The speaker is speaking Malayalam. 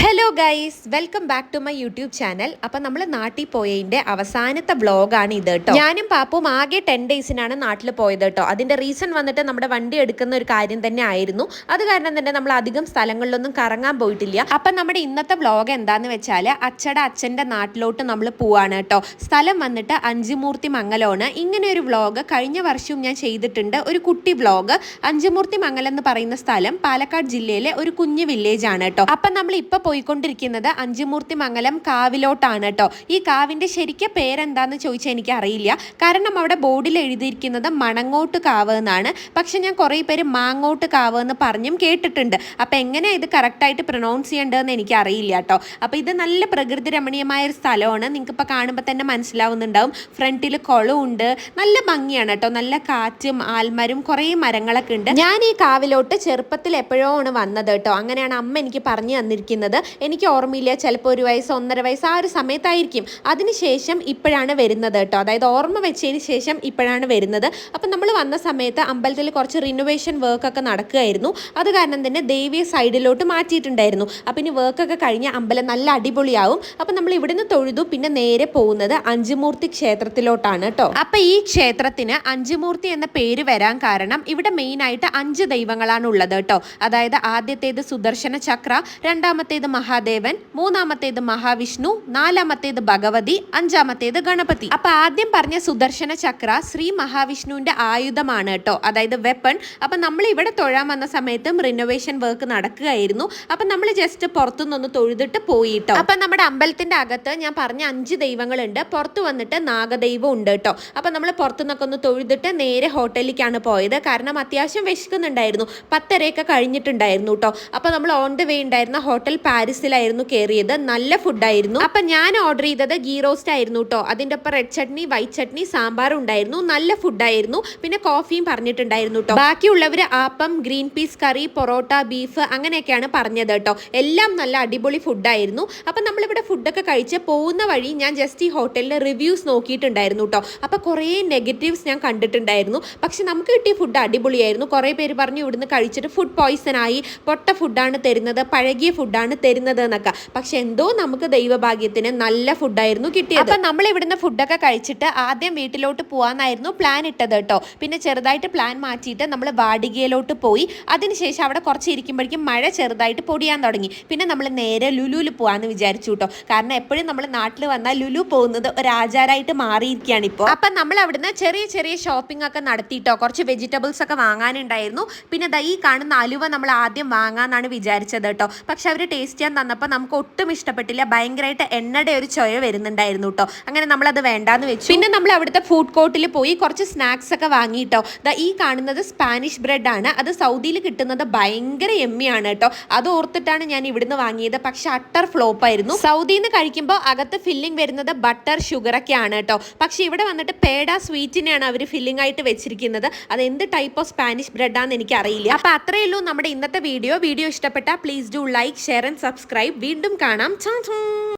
Hello guys welcome back to my YouTube channel അപ്പം നമ്മൾ നാട്ടിൽ പോയതിന്റെ അവസാനത്തെ വ്ളോഗാണ് ഇത് കേട്ടോ ഞാനും പാപ്പും ആകെ ടെൻ ഡേയ്സിനാണ് നാട്ടിൽ പോയത് കേട്ടോ അതിന്റെ റീസൺ വന്നിട്ട് നമ്മുടെ വണ്ടി എടുക്കുന്ന ഒരു കാര്യം തന്നെ ആയിരുന്നു. അത് കാരണം തന്നെ നമ്മൾ അധികം സ്ഥലങ്ങളിലൊന്നും കറങ്ങാൻ പോയിട്ടില്ല. അപ്പം നമ്മുടെ ഇന്നത്തെ വ്ളോഗ് എന്താന്ന് വെച്ചാൽ അച്ചട അച്ഛന്റെ നാട്ടിലോട്ട് നമ്മൾ പോവാണ് കേട്ടോ സ്ഥലം വന്നിട്ട് അഞ്ചുമൂർത്തി മംഗലമാണ് ഇങ്ങനെ ഒരു വ്ളോഗ് കഴിഞ്ഞ വർഷവും ഞാൻ ചെയ്തിട്ടുണ്ട്. ഒരു കുട്ടി വ്ളോഗ് അഞ്ചുമൂർത്തി മംഗലം എന്ന് പറയുന്ന സ്ഥലം പാലക്കാട് ജില്ലയിലെ ഒരു കുഞ്ഞു വില്ലേജാണ് കേട്ടോ അപ്പം നമ്മൾ ഇപ്പൊ പോയിക്കൊണ്ടിരിക്കുന്നത് അഞ്ചുമൂർത്തി മംഗലം കാവിലോട്ടാണ് കേട്ടോ. ഈ കാവിന്റെ ശരിക്കും പേരെന്താന്ന് ചോദിച്ചാൽ എനിക്ക് അറിയില്ല കാരണം അവിടെ ബോർഡിൽ എഴുതിയിരിക്കുന്നത് മണങ്ങോട്ട് കാവ് എന്നാണ്. പക്ഷെ ഞാൻ കുറേ പേര് മാങ്ങോട്ട് കാവ് എന്ന് പറഞ്ഞും കേട്ടിട്ടുണ്ട്. അപ്പം എങ്ങനെയാണ് ഇത് കറക്റ്റായിട്ട് പ്രൊനൗൺസ് ചെയ്യേണ്ടതെന്ന് എനിക്ക് അറിയില്ല കേട്ടോ. അപ്പോൾ ഇത് നല്ല പ്രകൃതി രമണീയമായ ഒരു സ്ഥലമാണ്. നിങ്ങൾക്ക് ഇപ്പോൾ കാണുമ്പോൾ തന്നെ മനസ്സിലാവുന്നുണ്ടാവും. ഫ്രണ്ടിൽ കുളമുണ്ട് നല്ല ഭംഗിയാണ് കേട്ടോ. നല്ല കാറ്റും ആൽമരും കുറേ മരങ്ങളൊക്കെ ഉണ്ട്. ഞാൻ ഈ കാവിലോട്ട് ചെറുപ്പത്തിൽ എപ്പോഴോ ആണ് വന്നത് കേട്ടോ. അങ്ങനെയാണ് അമ്മ എനിക്ക് പറഞ്ഞു തന്നിരിക്കുന്നത്. എനിക്ക് ഓർമ്മയില്ല ചിലപ്പോൾ ഒരു വയസ്സ് ഒന്നര വയസ്സ് ആ ഒരു സമയത്തായിരിക്കും. അതിനുശേഷം ഇപ്പോഴാണ് വരുന്നത് കേട്ടോ. അതായത് ഓർമ്മ വെച്ചതിന് ശേഷം ഇപ്പോഴാണ് വരുന്നത്. അപ്പം നമ്മൾ വന്ന സമയത്ത് അമ്പലത്തിൽ കുറച്ച് റിനോവേഷൻ വർക്കൊക്കെ നടക്കുകയായിരുന്നു. അത് കാരണം തന്നെ ദേവിയെ സൈഡിലോട്ട് മാറ്റിയിട്ടുണ്ടായിരുന്നു. അപ്പം ഇനി വർക്കൊക്കെ കഴിഞ്ഞ് അമ്പലം നല്ല അടിപൊളിയാവും. അപ്പം നമ്മൾ ഇവിടുന്ന് തൊഴുതു. പിന്നെ നേരെ പോകുന്നത് അഞ്ചുമൂർത്തി ക്ഷേത്രത്തിലോട്ടാണ് കേട്ടോ. അപ്പം ഈ ക്ഷേത്രത്തിന് അഞ്ചുമൂർത്തി എന്ന പേര് വരാൻ കാരണം ഇവിടെ മെയിനായിട്ട് അഞ്ച് ദൈവങ്ങളാണ് ഉള്ളത് കേട്ടോ. അതായത് ആദ്യത്തേത് സുദർശന ചക്ര രണ്ടാമത്തേത് മഹാദേവൻ മൂന്നാമത്തേത് മഹാവിഷ്ണു നാലാമത്തേത് ഭഗവതി അഞ്ചാമത്തേത് ഗണപതി. അപ്പൊ ആദ്യം പറഞ്ഞ സുദർശന ചക്ര ശ്രീ മഹാവിഷ്ണുവിന്റെ ആയുധമാണ് കേട്ടോ. അതായത് വെപ്പൺ അപ്പൊ നമ്മൾ ഇവിടെ തൊഴാൻ വന്ന സമയത്തും റിനോവേഷൻ വർക്ക് നടക്കുകയായിരുന്നു. അപ്പൊ നമ്മൾ ജസ്റ്റ് പുറത്തുനിന്നൊന്ന് തൊഴുതിട്ട് പോയിട്ടോ അപ്പൊ നമ്മുടെ അമ്പലത്തിന്റെ അകത്ത് ഞാൻ പറഞ്ഞ അഞ്ച് ദൈവങ്ങളുണ്ട്. പുറത്തു വന്നിട്ട് നാഗദൈവം ഉണ്ട് കേട്ടോ. അപ്പൊ നമ്മൾ പുറത്തുനിന്നൊക്കെ ഒന്ന് തൊഴുതിട്ട് നേരെ ഹോട്ടലിലേക്കാണ് പോയത്. കാരണം അത്യാവശ്യം വിശക്കുന്നുണ്ടായിരുന്നു. പത്തരയൊക്കെ കഴിഞ്ഞിട്ടുണ്ടായിരുന്നു കേട്ടോ. അപ്പൊ നമ്മൾ ഓൺ ദ വേ ഉണ്ടായിരുന്ന ഹോട്ടൽ പാരീസിലായിരുന്നു കയറിയത് നല്ല ഫുഡായിരുന്നു. അപ്പൊ ഞാൻ ഓർഡർ ചെയ്തത് ഗീ റോസ്റ്റ് ആയിരുന്നു കേട്ടോ അതിന്റെ ഒപ്പം റെഡ് ചട്നി വൈറ്റ് ചട്നി സാമ്പാർ ഉണ്ടായിരുന്നു. നല്ല ഫുഡായിരുന്നു. പിന്നെ കോഫിയും പറഞ്ഞിട്ടുണ്ടായിരുന്നു കേട്ടോ ബാക്കിയുള്ളവർ ആപ്പം ഗ്രീൻ പീസ് കറി പൊറോട്ട ബീഫ് അങ്ങനെയൊക്കെയാണ് പറഞ്ഞത് കേട്ടോ എല്ലാം നല്ല അടിപൊളി ഫുഡായിരുന്നു. അപ്പം നമ്മളിവിടെ ഫുഡൊക്കെ കഴിച്ച് പോകുന്ന വഴി ഞാൻ ജസ്റ്റ് ഈ ഹോട്ടലിന്റെ റിവ്യൂസ് നോക്കിയിട്ടുണ്ടായിരുന്നു കേട്ടോ അപ്പോൾ കുറേ നെഗറ്റീവ്സ് ഞാൻ കണ്ടിട്ടുണ്ടായിരുന്നു. പക്ഷെ നമുക്ക് കിട്ടിയ ഫുഡ് അടിപൊളിയായിരുന്നു. കുറേ പേര് പറഞ്ഞു ഇവിടുന്ന് കഴിച്ചിട്ട് ഫുഡ് പോയിസൺ ആയി. പൊട്ട ഫുഡാണ് തരുന്നത്. പഴകിയ ഫുഡാണ് തരുന്നത് എന്നൊക്കെ പക്ഷെ എന്തോ നമുക്ക് ദൈവഭാഗ്യത്തിന് നല്ല ഫുഡായിരുന്നു കിട്ടിയത്. അപ്പം നമ്മൾ ഇവിടുന്ന് ഫുഡൊക്കെ കഴിച്ചിട്ട് ആദ്യം വീട്ടിലോട്ട് പോകാനായിരുന്നു പ്ലാൻ ഇട്ടത് കേട്ടോ. പിന്നെ ചെറുതായിട്ട് പ്ലാൻ മാറ്റിയിട്ട് നമ്മൾ വാടികയിലോട്ട് പോയി. അതിനുശേഷം അവിടെ കുറച്ച് ഇരിക്കുമ്പോഴേക്കും മഴ ചെറുതായിട്ട് പൊടിയാൻ തുടങ്ങി. പിന്നെ നമ്മൾ നേരെ ലുലുവിൽ പോകാമെന്ന് വിചാരിച്ചു കേട്ടോ. കാരണം എപ്പോഴും നമ്മൾ നാട്ടിൽ വന്നാൽ ലുലു പോകുന്നത് ഒരു ആചാരമായിട്ട് മാറിയിരിക്കുകയാണ് ഇപ്പോൾ അപ്പം നമ്മൾ അവിടുന്ന് ചെറിയ ചെറിയ ഷോപ്പിംഗ് ഒക്കെ നടത്തിയിട്ടോ. കുറച്ച് വെജിറ്റബിൾസ് ഒക്കെ വാങ്ങാനുണ്ടായിരുന്നു. പിന്നെ ദാ ഈ കാണുന്ന അലുവ നമ്മൾ ആദ്യം വാങ്ങാന്നാണ് വിചാരിച്ചത് കേട്ടോ. പക്ഷെ അവർ ടേസ്റ്റ് ചെയ്യാൻ തന്നപ്പോൾ നമുക്ക് ഒട്ടും ഇഷ്ടപ്പെട്ടില്ല. ഭയങ്കരമായിട്ട് എണ്ണയുടെ ഒരു ചൊയ വരുന്നുണ്ടായിരുന്നു കേട്ടോ അങ്ങനെ നമ്മളത് വേണ്ടാന്ന് വെച്ചു. പിന്നെ നമ്മൾ അവിടുത്തെ ഫുഡ് കോർട്ടിൽ പോയി കുറച്ച് സ്നാക്സ് ഒക്കെ വാങ്ങിയിട്ടോ ദാ ഈ കാണുന്നത് സ്പാനിഷ് ബ്രെഡ് ആണ്. അത് സൗദിയിൽ കിട്ടുന്നത് ഭയങ്കര എമ്മിയാണ് കേട്ടോ അത് ഓർത്തിട്ടാണ് ഞാൻ ഇവിടുന്ന് വാങ്ങിയത്. പക്ഷെ അട്ടർ ഫ്ലോപ്പ് ആയിരുന്നു. സൗദിയിൽ നിന്ന് കഴിക്കുമ്പോൾ അകത്ത് ഫില്ലിംഗ് വരുന്നത് ബട്ടർ ഷുഗർ ഒക്കെ ആണ് കേട്ടോ പക്ഷെ ഇവിടെ വന്നിട്ട് പേട സ്വീറ്റിനെയാണ് അവർ ഫില്ലിംഗ് ആയിട്ട് വെച്ചിരിക്കുന്നത്. അത് എന്ത് ടൈപ്പ് ഓഫ് സ്പാനിഷ് ബ്രെഡ് ആണെന്ന് എനിക്ക് അറിയില്ല അപ്പൊ അത്രയേ ഉള്ളൂ നമ്മുടെ ഇന്നത്തെ വീഡിയോ വീഡിയോ ഇഷ്ടപ്പെട്ടാൽ please do like share and subscribe. വീണ്ടും കാണാം.